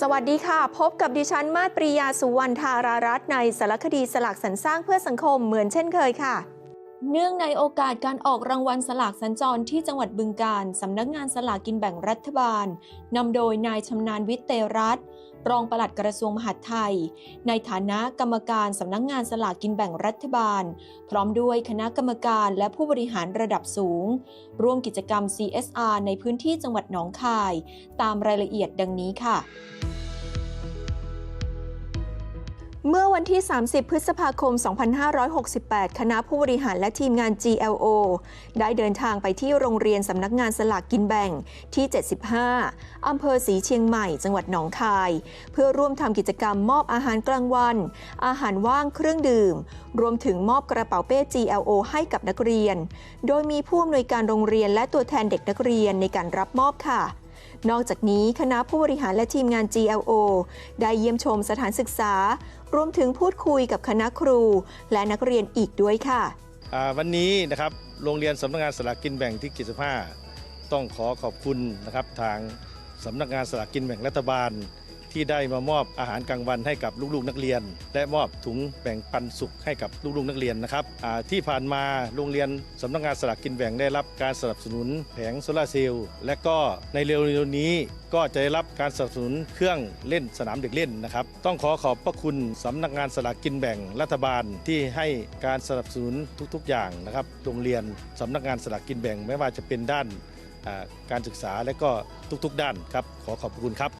สวัสดีค่ะ พบกับดิฉันมาตปรียาสุวรรณธารารัตน์ในสารคดีสลักสรรสร้างเพื่อสังคมเหมือนเช่นเคยค่ะ เนื่องในโอกาสการออกรางวัลสลากสัญจรที่จังหวัดบึงกาฬสำนักงานสลากกินแบ่งรัฐบาล นำโดยนายชำนาญวิทย์เตรัตรองปลัดกระทรวงมหาดไทย ในฐานะกรรมการสำนักงานสลากกินแบ่งรัฐบาล พร้อมด้วยคณะกรรมการและผู้บริหารระดับสูง ร่วมกิจกรรม CSR ในพื้นที่จังหวัดหนองคาย ตามรายละเอียดดังนี้ค่ะ เมื่อวันที่ 30 พฤษภาคม 2568 คณะผู้บริหารและทีมงาน GLO ได้เดินทางไปที่โรงเรียนสำนักงานสลากกินแบ่งที่ 75 อำเภอศรีเชียงใหม่ จังหวัดหนองคาย เพื่อร่วมทำกิจกรรมมอบอาหารกลางวัน อาหารว่างเครื่องดื่ม รวมถึงมอบกระเป๋าเป้ GLO ให้กับนักเรียน โดยมีผู้อำนวยการโรงเรียนและตัวแทนเด็กนักเรียนในการรับมอบค่ะ นอกจากนี้คณะผู้บริหารและทีมงาน GLO ได้เยี่ยมชมสถานศึกษา รวมถึงพูดคุยกับคณะครู และนักเรียนอีกด้วยค่ะ วันนี้นะครับโรงเรียนสำนักงานสลากกินแบ่งที่กิจภาต้องขอขอบคุณนะครับทางสำนักงานสลากกินแบ่งรัฐบาล ที่ได้มามอบอาหารกลางวันให้กับลูกๆนักเรียน และมอบถุงแบ่งปันสุขให้กับลูกๆนักเรียนนะครับที่ผ่านมาโรงเรียนสำนักงานสลากกินแบ่งได้รับการสนับสนุนแผงโซลาเซลล์และก็ในเร็วๆนี้ก็จะได้รับการสนับสนุนเครื่องเล่นสนามเด็กเล่นนะครับ ต้องขอขอบพระคุณสำนักงานสลากกินแบ่งรัฐบาลที่ให้การสนับสนุนทุกๆ อย่างนะครับโรงเรียนสำนักงานสลากกินแบ่งไม่ว่าจะเป็นด้านการศึกษาและก็ทุกๆ ด้านครับ ขอขอบคุณครับ